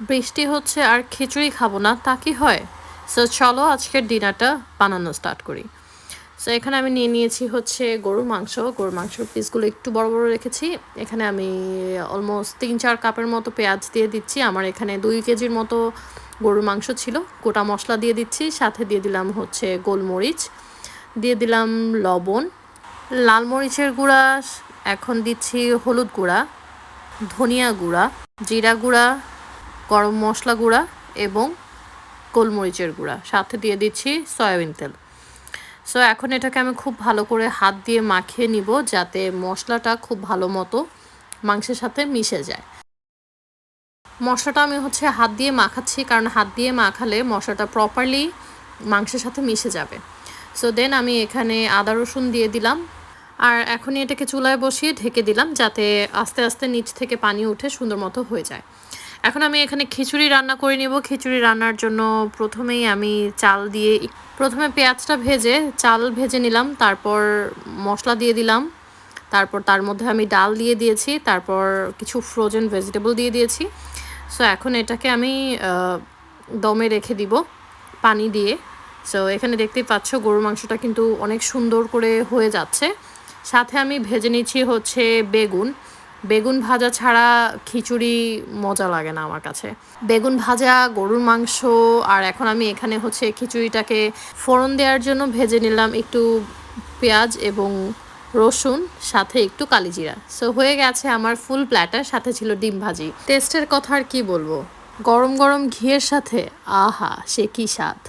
বৃষ্টি হচ্ছে আর খিচুড়ি খাব না, তা কি হয়? সো চলো আজকের ডিনারটা বানানো স্টার্ট করি। সো এখানে আমি নিয়ে নিয়েছি হচ্ছে গরুর মাংস। গরুর মাংসের পিসগুলো একটু বড় বড় রেখেছি। এখানে আমি অলমোস্ট তিন চার কাপের মতো পেঁয়াজ দিয়ে দিচ্ছি। আমার এখানে দুই কেজির মতো গরুর মাংস ছিল। গোটা মশলা দিয়ে দিচ্ছি। সাথে দিয়ে দিলাম হচ্ছে গোলমরিচ। দিয়ে দিলাম লবণ। লাল মরিচের গুঁড়া। এখন দিচ্ছি হলুদ গুঁড়া। ধনিয়া গুঁড়া। জিরা গুঁড়া। গরম মশলা গুঁড়া এবং গোলমরিচের গুঁড়া। সাথে দিয়ে দিচ্ছি সয়াবিন তেল। সো এখন এটাকে আমি খুব ভালো করে হাত দিয়ে মাখিয়ে নিব যাতে মশলাটা খুব ভালো মতো মাংসের সাথে মিশে যায়। মশলাটা আমি হচ্ছে হাত দিয়ে মাখাচ্ছি কারণ হাত দিয়ে মাখালে মশলাটা প্রপারলি মাংসের সাথে মিশে যাবে। সো দেন আমি এখানে আদা রসুন দিয়ে দিলাম। আর এখনই এটাকে চুলায় বসিয়ে ঢেকে দিলাম যাতে আস্তে আস্তে নিচ থেকে পানি উঠে সুন্দর মতো হয়ে যায়। এখন আমি এখানে খিচুড়ি রান্না করে নিব। খিচুড়ি রান্নার জন্য প্রথমেই আমি চাল দিয়ে প্রথমে পেঁয়াজটা ভেজে চাল ভেজে নিলাম, তারপর মশলা দিয়ে দিলাম, তারপর তার মধ্যে আমি ডাল দিয়ে দিয়েছি, তারপর কিছু ফ্রোজেন ভেজিটেবল দিয়ে দিয়েছি। সো এখন এটাকে আমি দমে রেখে দিব পানি দিয়ে। সো এখানে দেখতেই পাচ্ছ গরুর মাংসটা কিন্তু অনেক সুন্দর করে হয়ে যাচ্ছে। সাথে আমি ভেজে নিচ্ছি হচ্ছে বেগুন। বেগুন ভাজা ছাড়া খিচুড়ি মজা লাগে না আমার কাছে। বেগুন ভাজা, গরুর মাংস, আর এখন আমি এখানে হচ্ছে খিচুড়িটাকে ফোড়ন দেওয়ার জন্য ভেজে নিলাম একটু পেঁয়াজ এবং রসুন, সাথে একটু কালিজিরা। সো হয়ে গেছে আমার ফুল প্ল্যাটার সাথে ছিল ডিম ভাজি। টেস্টের কথা আর কি বলব? গরম গরম ঘিয়ের সাথে, আহা, সে কি স্বাদ।